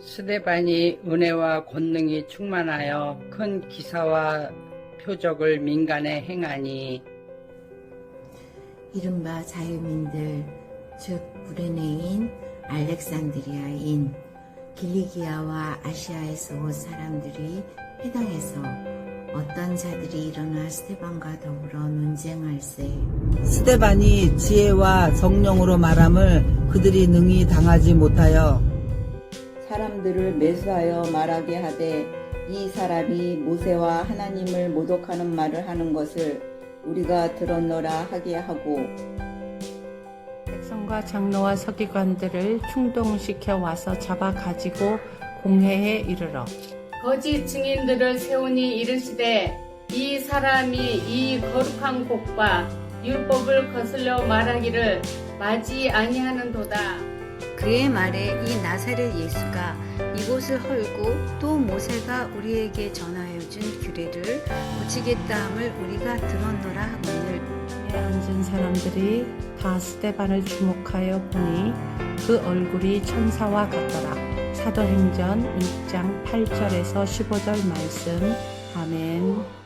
스데반이 은혜와 권능이 충만하여 큰 기사와 표적을 민간에 행하니 이른바 자유민들, 즉 구레네인, 알렉산드리아인, 길리기아와 아시아에서 온 사람들이 회당에서 어떤 자들이 일어나 스테반과 더불어 논쟁할세. 스데반이 지혜와 정령으로 말함을 그들이 능히 당하지 못하여 사람들을 매수하여 말하게 하되 이 사람이 모세와 하나님을 모독하는 말을 하는 것을 우리가 들었노라 하게 하고 백성과 장로와 서기관들을 충동시켜 와서 잡아 가지고 공회에 이르러 거짓 증인들을 세우니 이르시되 이 사람이 이 거룩한 곳과 율법을 거슬려 말하기를 맞이 아니하는도다. 그의 말에 이 나사렛 예수가 이곳을 헐고 또 모세가 우리에게 전하여 준 규례를 고치겠다 함을 우리가 들었노라 하거늘 에 앉은 사람들이 다 스테반을 주목하여 보니 그 얼굴이 천사와 같더라. 사도행전 6장 8절에서 15절 말씀. 아멘.